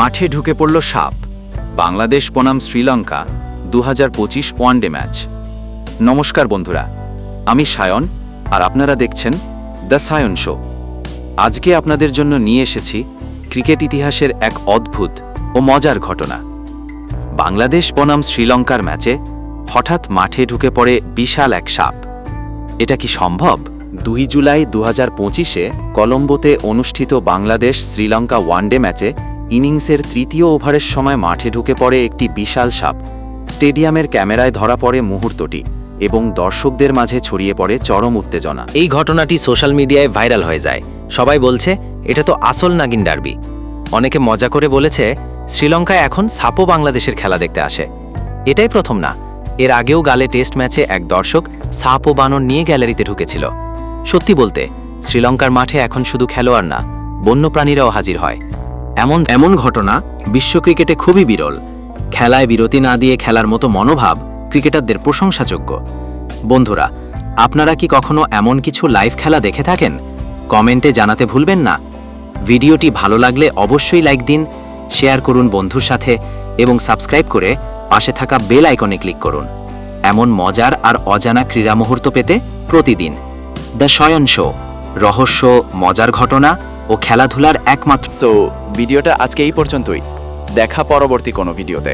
মাঠে ঢুকে পড়ল সাপ। বাংলাদেশ বনাম শ্রীলঙ্কা দু হাজার পঁচিশ ওয়ানডে ম্যাচ। নমস্কার বন্ধুরা, আমি সায়ন আর আপনারা দেখছেন দ্য সায়ন শো। আজকে আপনাদের জন্য নিয়ে এসেছি ক্রিকেট ইতিহাসের এক অদ্ভুত ও মজার ঘটনা। বাংলাদেশ বনাম শ্রীলঙ্কার ম্যাচে হঠাৎ মাঠে ঢুকে পড়ে বিশাল এক সাপ। এটা কি সম্ভব? দুই জুলাই দু হাজার পঁচিশে কলম্বোতে অনুষ্ঠিত বাংলাদেশ শ্রীলঙ্কা ওয়ানডে ম্যাচে ইনিংসের তৃতীয় ওভারের সময় মাঠে ঢুকে পড়ে একটি বিশাল সাপ। স্টেডিয়ামের ক্যামেরায় ধরা পড়ে মুহূর্তটি এবং দর্শকদের মাঝে ছড়িয়ে পড়ে চরম উত্তেজনা। এই ঘটনাটি সোশ্যাল মিডিয়ায় ভাইরাল হয়ে যায়। সবাই বলছে, এটা তো আসল নাগিন ডার্বি। অনেকে মজা করে বলেছে, শ্রীলঙ্কায় এখন সাপও বাংলাদেশের খেলা দেখতে আসে। এটাই প্রথম না। এর আগেও গালে টেস্ট ম্যাচে এক দর্শক সাপ ও বানর নিয়ে গ্যালারিতে ঢুকেছিল। সত্যি বলতে, শ্রীলঙ্কার মাঠে এখন শুধু খেলোয়াড় না, বন্যপ্রাণীরাও হাজির হয়। এমন এমন ঘটনা বিশ্ব ক্রিকেটে খুবই বিরল। খেলায় বিরতি না দিয়ে খেলার মতো মনোভাব ক্রিকেটারদের প্রশংসাযোগ্য। বন্ধুরা, আপনারা কি কখনো এমন কিছু লাইভ খেলা দেখে থাকেন? কমেন্টে জানাতে ভুলবেন না। ভিডিওটি ভালো লাগলে অবশ্যই লাইক দিন, শেয়ার করুন বন্ধুর সাথে এবং সাবস্ক্রাইব করে পাশে থাকা বেল আইকনে ক্লিক করুন। এমন মজার আর অজানা ক্রীড়া মুহূর্ত পেতে প্রতিদিন দ্য শয়ন শো, রহস্য, মজার ঘটনা ও খেলাধুলার একমাত্র সো ভিডিওটা আজকে এই পর্যন্তই। দেখা পরবর্তী কোনো ভিডিওতে